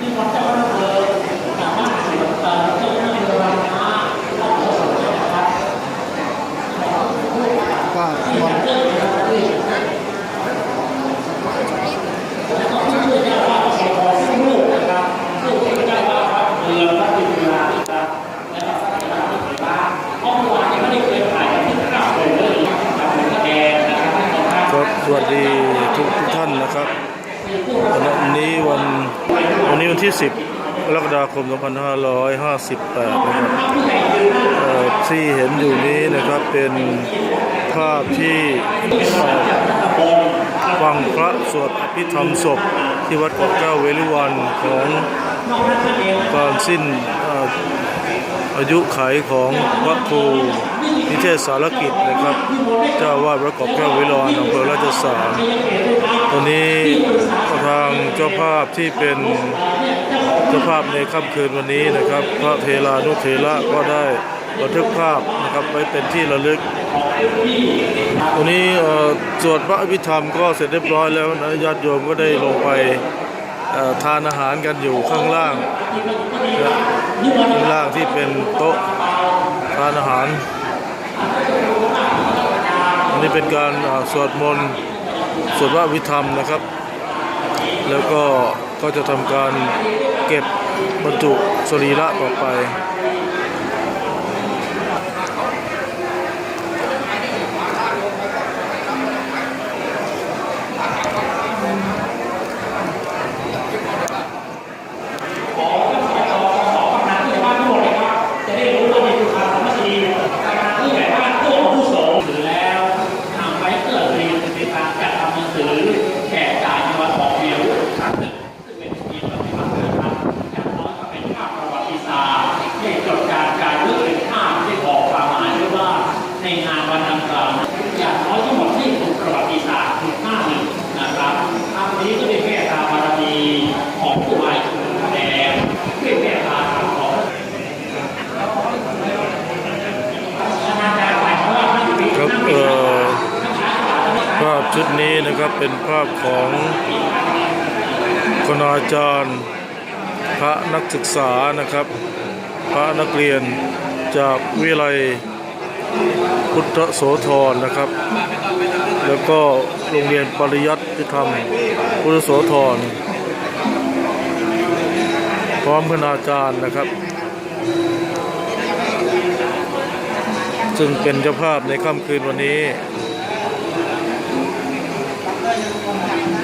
ก็มนครับสวัสดีทุกทุกท่านนะครับ วันนี้วันวันนี้วันที่ 10กรกฎาคม 2558 นะครับที่เห็นอยู่นี้นะครับเป็นภาพที่ฟังพระสวดอภิธรรมศพที่วัดเกาะแก้วเวรุวันของการสิ้น อายุไขของพระครูนิเทศสารกิจนะครับ เจ้าวาดพระกอบแก้ววิรอนอำเภอราชสารตอนนี้ทางเจ้าภาพที่เป็นเจ้าภาพในค่ำคืนวันนี้นะครับ พระเทลานุเทระก็ได้บันทึกภาพนะครับไว้เป็นที่ระลึกวันนี้สวดพระอภิธรรมก็เสร็จเรียบร้อยแล้วนะญาติโยมก็ได้ลงไป ทานอาหารกันอยู่ข้างล่างข้างล่างที่เป็นโต๊ะทานอาหาร อันนี้เป็นการสวดมนต์สวดว่าวิธรรมนะครับ แล้วก็ก็จะทำการเก็บบรรจุสรีระต่อไป แล้วทางไว้เกิดเรียนในการจัดทำหนังสือแจกจ่ายในวันออกเดียวครั้งหนึ่งซึ่งเป็นทีมปฏิบัตินะครับอย่างน้อยก็เป็นภาพประวัติศาสตร์ที่จดการการเลือกเป็นภาพที่บอกความหมายด้วยว่าในงานวันดังกล่าวอย่างน้อยทั้งหมดที่ถูกประวัติศาสตร์ถูกหน้าหนึ่งนะครับครั้งนี้ก็เป็นแค่ตามบารมีของผู้วายชนแดงเป็นแค่ตาของคณะการฝ่ายเพราะว่าท่านอยู่ที่ ครับเอ่อภาพ ชุดนี้นะครับเป็นภาพของคณาจารย์ พระนักศึกษานะครับ พระนักเรียนจากวิทยาลัยพุทธโสธรนะครับ แล้วก็โรงเรียนปริยัติธรรมพุทธโสธรพร้อมคณาจารย์นะครับ ซึ่งเป็นเจ้าภาพในค่ำคืนวันนี้ Thank you.